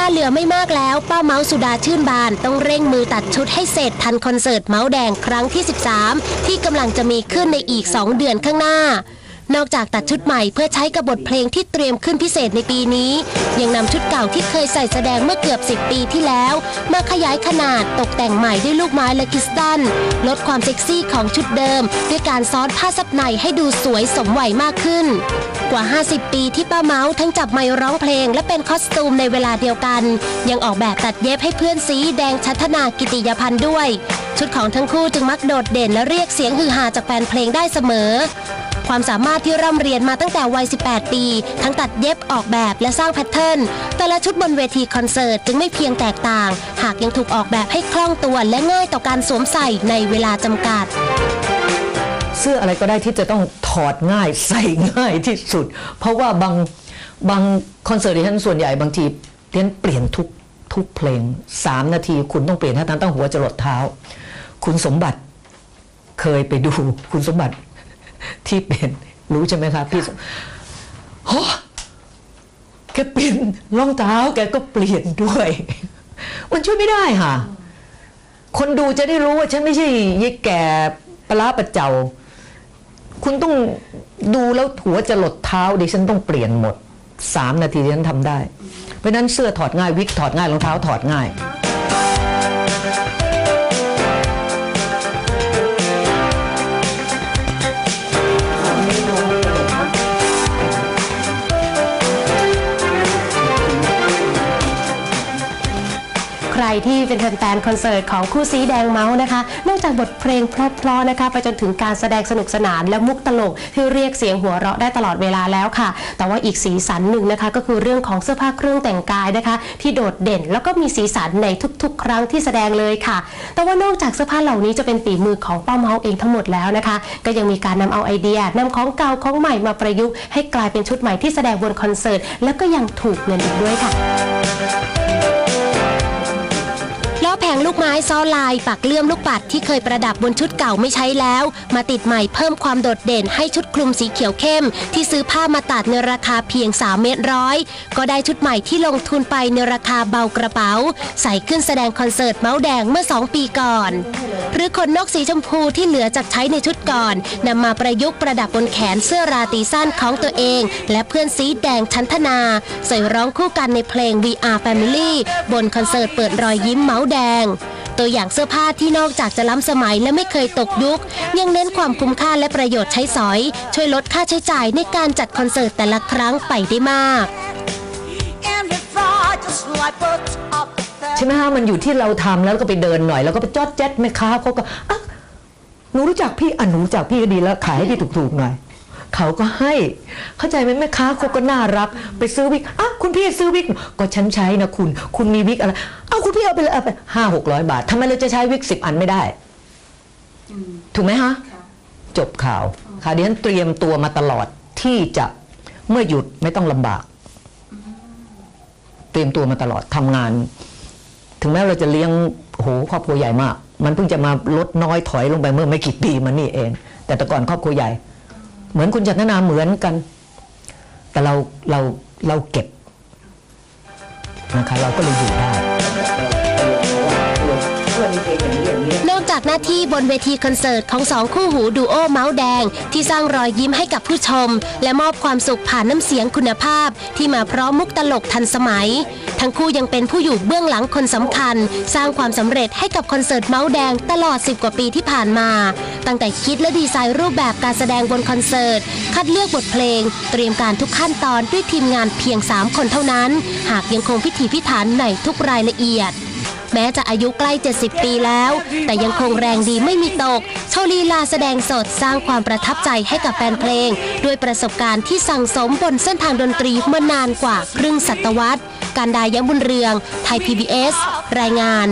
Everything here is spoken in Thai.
าเหลือไม่มากแล้ว ป้าเมาสุดาชื่นบานต้องเร่งมือตัดชุดให้เสร็จทันคอนเสิร์ตเมาส์แดงครั้งที่ 13 ที่กำลังจะมีขึ้นในอีก 2 เดือนข้างหน้า นอกจากตัดชุดใหม่เพื่อใช้กับบทเพลงที่เตรียมขึ้นพิเศษในปีนี้ ยังนำชุดเก่าที่เคยใส่แสดงเมื่อเกือบ 10 ปีที่แล้ว มาขยายขนาดตกแต่งใหม่ด้วยลูกไม้และคริสตัลลดความเซ็กซี่ของชุดเดิม ด้วยการซ้อนผ้าซับในให้ดูสวยสมวัยมากขึ้น กว่า 50 ปีที่ป้าเมาส์ทั้งจับไมร้องเพลง และเป็นคอสตูมในเวลาเดียวกัน ยังออกแบบตัดเย็บให้เพื่อนสีแดงชัทนากิติยพันธ์ด้วย ชุดของทั้งคู่จึงมักโดดเด่นและเรียกเสียงฮือฮาจากแฟนเพลงได้เสมอ ความสามารถที่ร่ำเรียนมาตั้งแต่วัย 18 ปี ทั้งตัดเย็บออกแบบและสร้างแพทเทิร์นแต่ละชุดบนเวทีคอนเสิร์ตจึงไม่เพียงแตกต่าง หากยังถูกออกแบบให้คล่องตัวและง่ายต่อการสวมใส่ในเวลาจำกัดเสื้ออะไรก็ได้ที่จะต้องถอดง่ายใส่ง่ายที่สุด เพราะว่าบางบางคอนเสิร์ตที่ฉันส่วนใหญ่บางทีเรียนเปลี่ยนทุกทุกเพลงสามนาที คุณต้องเปลี่ยนทั้งตั้งหัวจรดเท้า คุณสมบัติเคยไปดูคุณสมบัติ ที่เป็นรู้ใช่ไหมครับพี่สมโอ้แกเปลี่ยนรองเท้าแกก็เปลี่ยนด้วย มันช่วยไม่ได้ค่ะ คนดูจะได้รู้ว่าฉันไม่ใช่ยายแก่ปลาร้าประเจ้า คุณต้องดูแล้วหัวจะหลดเท้าดิฉันต้องเปลี่ยนหมดสามนาทีดิฉันทำได้ เพราะฉะนั้นเสื้อถอดง่ายวิกถอดง่ายรองเท้าถอดง่าย ที่เป็นแฟนๆคอนเสิร์ตของคู่ซีแดงเมาส์นะคะ นอกจากบทเพลงเพราะๆนะคะ ไปจนถึงการแสดงสนุกสนานและมุกตลกที่เรียกเสียงหัวเราะได้ตลอดเวลาแล้วค่ะ แต่ว่าอีกสีสันหนึ่งนะคะ ก็คือเรื่องของเสื้อผ้าเครื่องแต่งกายนะคะ ที่โดดเด่น แล้วก็มีสีสันในทุก ๆ ครั้งที่แสดงเลยค่ะ แต่ว่านอกจากเสื้อผ้าเหล่านี้จะเป็นฝีมือของป้าเมาส์เองทั้งหมดแล้วนะคะ ก็ยังมีการนำเอาไอเดียนำของเก่าของใหม่มาประยุกต์ให้กลายเป็นชุดใหม่ที่แสดงบนคอนเสิร์ตแล้วก็ยังถูกเงินอีกด้วยค่ะ ล้อแผงลูกไม้ซ้อลายปักเลื่อมลูกปัดที่เคยประดับบนชุดเก่าไม่ใช้แล้ว มาติดใหม่เพิ่มความโดดเด่นให้ชุดคลุมสีเขียวเข้ม ที่ซื้อผ้ามาตัดในราคาเพียง 3 เมตรร้อยก็ได้ชุดใหม่ที่ลงทุนไปในราคาเบากระเป๋า ใส่ขึ้นแสดงคอนเสิร์ตเมาส์แดงเมื่อ 2 ปีก่อน หรือขนนกสีชมพูที่เหลือจากใช้ในชุดก่อนนำมาประยุกต์ประดับบนแขนเสื้อราตีสั้นของตัวเอง และเพื่อนซีแดงชันธนาใส่ร้องคู่กันในเพลง VR Family บนคอนเสิร์ตเปิดรอยยิ้มเมาส์แดงตัวอย่างเสื้อผ้าที่นอกจากจะล้ำสมัยและไม่เคยตกยุค ยังเน้นความคุ้มค่าและประโยชน์ใช้สอย ช่วยลดค่าใช้จ่ายในการจัดคอนเสิร์ตแต่ละครั้งไปได้มาก ใช่ไหมฮะมันอยู่ที่เราทำแล้วก็ไปเดินหน่อยแล้วก็ไปจอดแจ๊ดแม่ค้าเขาก็อะหนูรู้จักพี่อะหนูรู้จักพี่ก็ดีแล้วขายให้พี่ถูกๆหน่อย เขาก็ให้เข้าใจไหมแม่ค้าเขาก็น่ารัก ไปซื้อวิกอะคุณพี่ซื้อวิกก็ฉันใช้นะคุณ คุณมีวิกอะไร คุณพี่เอาไปเลยเอาไปห้าหกร้อยบาททำไมเราจะใช้วิกสิบอันไม่ได้ ถูกไหมฮะ จบข่าวข่าวดิฉันเตรียมตัวมาตลอดที่จะเมื่อหยุดไม่ต้องลำบาก เตรียมตัวมาตลอดทำงาน ถึงแม้เราจะเลี้ยงโหครอบครัวใหญ่มาก มันเพิ่งจะมาลดน้อยถอยลงไปเมื่อไม่กี่ปีมานี่เอง แต่แต่ก่อนครอบครัวใหญ่ เหมือนคุณจันทนาเหมือนกัน แต่เราเราเราเก็บ นะคะเราก็เลยอยู่ได้ นอกจากหน้าที่บนเวทีคอนเสิร์ตของสองคู่หูดูโอเมาส์แดง ที่สร้างรอยยิ้มให้กับผู้ชม และมอบความสุขผ่านน้ำเสียงคุณภาพ ที่มาพร้อมมุกตลกทันสมัย ทั้งคู่ยังเป็นผู้อยู่เบื้องหลังคนสำคัญ สร้างความสำเร็จให้กับคอนเสิร์ตเมาส์แดงตลอด 10 กว่าปีที่ผ่านมา ตั้งแต่คิดและดีไซน์รูปแบบการแสดงบนคอนเสิร์ต คัดเลือกบทเพลง เตรียมการทุกขั้นตอนด้วยทีมงานเพียง 3 คนเท่านั้น หากยังคงพิถีพิถันในทุกรายละเอียด แม้จะอายุใกล้ 70 ปีแล้ว แต่ยังคงแรงดีไม่มีตก โชว์ลีลาแสดงสดสร้างความประทับใจให้กับแฟนเพลง ด้วยประสบการณ์ที่สั่งสมบนเส้นทางดนตรีมานานกว่าครึ่งศตวรรษ การดาย้ำบุญเรือง ไทย PBS รายงาน